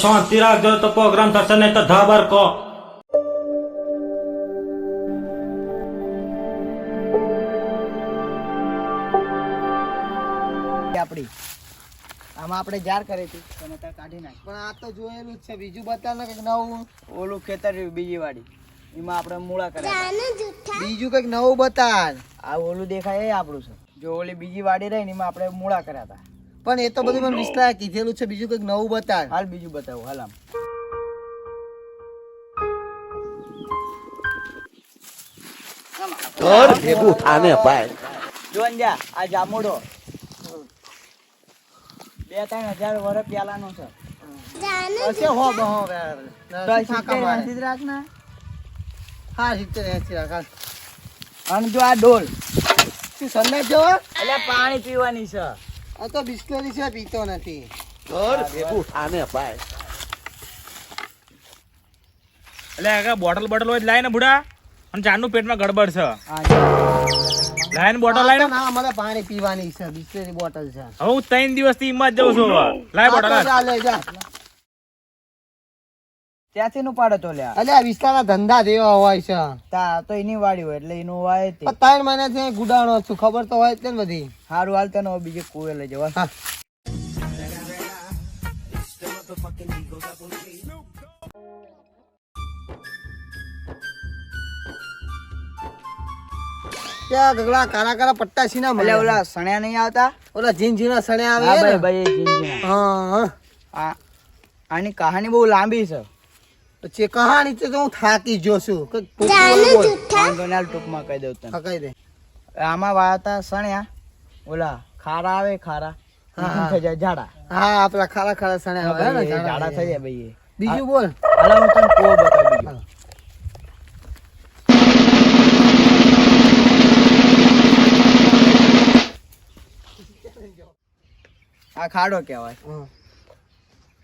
શાંતિ રાખજો તો પ્રોગ્રામ થશે નહીં તો ધાબર કહો આપડી. આમાં આપણે જાર કરી હતી. તમે ત્યાં કાઢી નાખી. પણ આ તો જોયેલું જ છે. બીજું બતાવ ને કંઈક નવું. ઓલું ખેતર બીજી વાડી. એમાં આપણે મૂળા કર્યા બીજું કંઈક નવું બતાવ. આ ઓલું દેખાય એ આપણું છે. જો ઓલી બીજી વાડી રહી ને એમાં આપણે મૂળા કર્યા હતા. પણ એ તો બધું મને વિસ્તાર કીધેલું છે બીજું કંઈક નવું બતાવ હાલ બીજું બતાવો હાલ આમ. ઘર ભેગું થાને ભાઈ. જોન જા આ જામુડો. બે ત્રણ હજાર વર્ષ પહેલાનો છે. હશે હો બહો તો સિત્તેર રાખ ને. હા સિત્તેર એંસી રાખ અને જો આ ડોલ. શું જવો એટલે પાણી પીવાની છે. આ તો બિસ્લરી છે પીતો નથી. ઘર? ભેગું થાને ભાઈ. એટલે આગળ બોટલ બોટલ હોય લાય ને બુડા. અને ચાનું પેટમાં ગડબડ છે. હા જો. લાય ને બોટલ તો ને. અમારે પાણી પીવાની છે બિસ્લરી બોટલ છે. હવે હું ત્રણ દિવસથી હિંમત જઉં છું લાય બોટલ આ તો લાય. જા, લે, જા. ત્યાંથી નું પાડો તો લ્યા. અલ્યા વિસ્તારના ધંધા જેવા હોય છે. તા તો એની વાડી હોય એટલે એનું હોય તે. ત્રણ મહિનાથી ગુડાણો છું ખબર તો હોય જ ને બધી. સારું હાલ તને બીજે કુએ લઈ જવા. ત્યાં ગગડા કારા કારા પટ્ટા સીના મળે ઓલા સણ્યા નહીં આવતા? ઓલા જીન જીના સણ્યા આવે ભાઈ ભાઈ હા હા. આની કહાની બહુ લાંબી છે. પછી કહાની તો હું થાકી ગયો છું. ટૂંકમાં કહી દઉં તને. કહી દે. આમાં વાતા સણ્યા. ઓલા ખારા આવે ખારા. ઝાડા. હા આપડા ખારા ખારા સણ્યા આવે ને ઝાડા થઈ જાય. ભાઈ બીજું બોલ. હાલો હું તને કુવો બતાવી બીજો. આ ખાડો કહેવાય.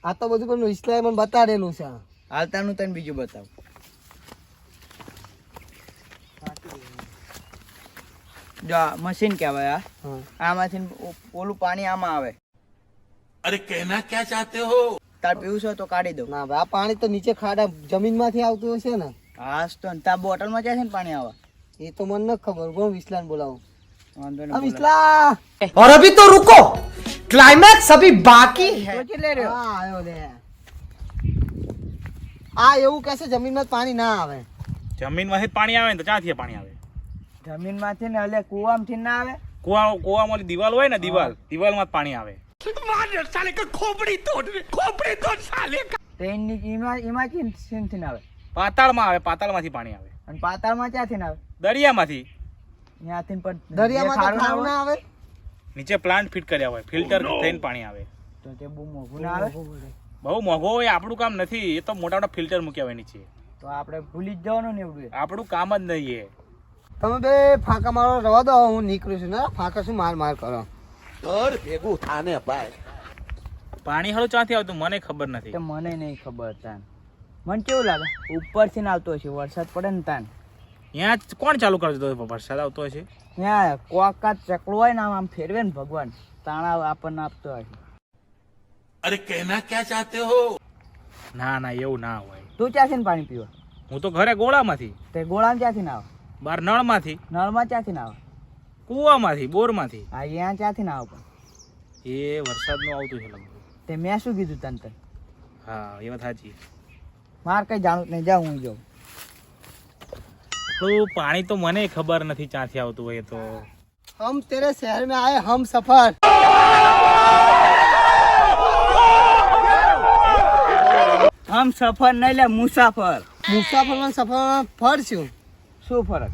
આ તો બધું પણ ઇસ્લામ બતાડેલું છે. હાલતાનું તને બીજું બતાવ જો આ મશીન કહેવાય આ આમાંથી ઓ- ઓલું પાણી આમાં આવે અરે કહેના ક્યાં ચાહતે હો તાર પીવું છે તો કાઢી દઉં ના આ પાણી તો નીચે ખાડા જમીન માંથી આવતું હશે ને હા તો તાર બોટલ માં જાય છે ને પાણી આવે એ તો મને ન ખબર કોણ વિસલાન બોલાવું વાંધો નહીં વિસલા और अभी तो रुको क्लाइमैक्स अभी बाकी है હા આવ્યો લે આ એવું કહેશે જમીનમાં પાણી ના આવે. જમીનમાંથી જ પાણી આવે ને તો ક્યાંથી પાણી આવે? જમીનમાંથી ને એટલે કુવામાંથી ના આવે? કુવા કુવામાં દિવાલ હોય ને દિવાલ દિવાલમાં પાણી આવે. તો એની એમાં એમાં કે સીનથી ના આવે? પાતાળમાં આવે પાતાળમાંથી પાણી આવે. અને પાતાળમાં ક્યાંથી ના આવે? દરિયામાંથી. ત્યાંથી પણ દરિયામાં ખારું ના આવે? નીચે પ્લાન્ટ ફિટ કર્યા હોય ફિલ્ટર થઈને પાણી આવે. તો તે બહુ મોંઘું ના આવે? બહુ મોંઘો હોય આપણું કામ નથી એ તો મોટા મોટા ફિલ્ટર મૂક્યા હોય નીચે તો આપણે ભૂલી જ જવાનું ને એવું આપણું કામ જ નહીં એ. તમે બે ફાંકા મારો રવા દો હું નીકળું છું ના ફાંકા શું માર માર કરો? ઘર ભેગું થાને ભાઈ. પાણી હાલું ક્યાંથી આવતું? મને ખબર નથી. મને નહીં ખબર તાન. મને કેવું લાગે? ઉપરથી આવતો હશે વરસાદ પડે ને તાન. ત્યાં જ કોણ ચાલુ કરતો દીધો વરસાદ આવતો હશે? ત્યાં કોકા ચકડો હોય ને આમ આમ ફેરવે ને ભગવાન. તાણા આપણને આપતો હશે. અરે કહેના ક્યાં ચાહતે હો? ના ના એવું ના હોય. તું ક્યાંથી ને પાણી પીવા? હું તો ઘરે ગોળામાંથી. તે ગોળામાં ક્યાંથી ના આવે? બાર નળમાંથી. નળમાં ક્યાંથી ના આવે? કૂવામાંથી બોરમાંથી. હા અહીંયા ક્યાંથી ના આવે પણ? એ વરસાદનું આવતું છે લગભગ. તે મેં શું કીધું તને તને હા એ વાત સાચી. માર કઈ જાણું નહીં જાઉં હું જાઉં. તો પાણી તો મને ખબર નથી ક્યાંથી આવતું હોય તો. હમ તેરે શહેર મેં આયે હમ સફર. સફર નહીં લે મુસાફર. મુસાફરમાં સફરમાં ફર શું? શું ફરક?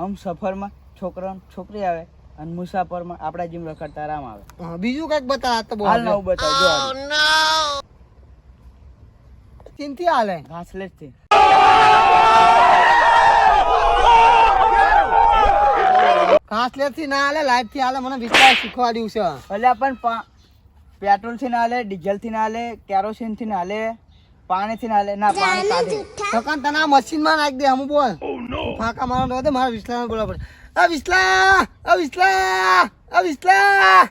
આમ સફરમાં છોકરો છોકરી આવે અને મુસાફરમાં આપણા જીમ રખડતા આરામ આવે. બીજું કંઈક બતા તો હાલ નવું બતાવ જો ચિંતી હાલે? ઘાસલેટથી ઘાસલેટથી ના હાલે લાઈટથી હાલે મને વિચાર શીખવાડ્યું છે. એટલે પણ પેટ્રોલથી ના હાલે ડીઝલથી ના હાલે કેરોસીનથી ના હાલે. પાણી થી ના લે ના પાણી કાઢે. સકાન તને આ મશીનમાં નાખી દે હમ બોલ. ફાંકા મારવા દે મારા વિસલા બોલા પડે. આ વિસલા આ વિસલા આ વિસલા.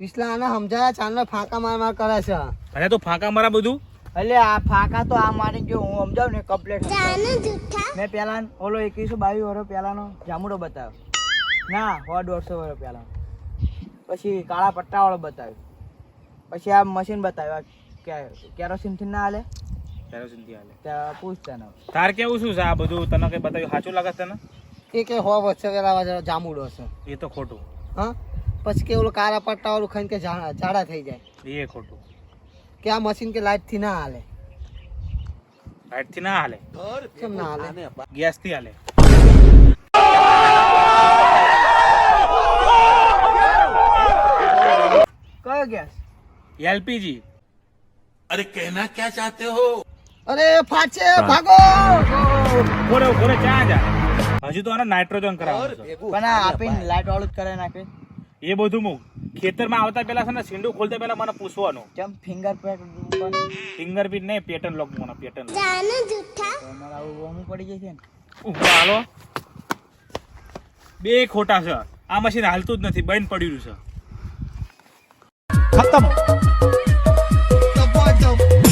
વિસલા આને સમજાયા ચાંદલો ફાંકા માર માર કરે છે. અને તો ફાંકા મારા બધું? એટલે આ ફાંકા તો આ મારી જો હું સમજાવું ને કમ્પ્લેટ મેં પેલા ઓલો એકવીસો બાવીસ વર્ષ પહેલાનો જામુડો બતાવ્યો. ના હો દોઢસો વર્ષ પહેલા પછી કાળા પટ્ટા વાળો બતાવ્યો. પછી આ મશીન બતાવ્યું. કેરોસીનથી ના હાલે? કેરોસીનથી હાલે. ત્યાં પૂછતા ના તાર કેવું શું છે આ બધું? તને કઈ બતાવ્યું? સાચું લાગે તને? એ કે હો વચ્ચે પેલા જામુડો છે એ તો ખોટું. હા? પછી કે ઓલું કારા પટ્ટા ઓલું ખાઈને કે જાડા થઈ જાય. એ ખોટું. કે આ મશીન કે લાઇટથી ના હાલે. લાઇટથી ના હાલે? કેમ ના હાલે? ગેસથી હાલે? કયો ગેસ એલપીજી अरे कहना क्या चाहते हो અરે ફાટશે ભાગો ઘોરે ઘોરે ક્યાં જા હજુ તો આને નાઇટ્રોજન घर કરાવવાનું છે भेगू પણ આ थाने આપીને अपाय લાઈટ વાળું જ કરે નાખે એ બધું હું ખેતરમાં આવતા પહેલા છે ને સીંડું ખોલતા પહેલા મને પૂછવાનું જેમ ફિંગર પેટ ઉપર ફિંગરપ્રિન્ટ નહીં પેટર્ન લોક મને પેટર્ન તમારે આવું વહમું પડી જાય છે ને ઉભા હાલો બે ખોટા છે આ મશીન હાલતું જ નથી બંધ પડ્યું છે खत्म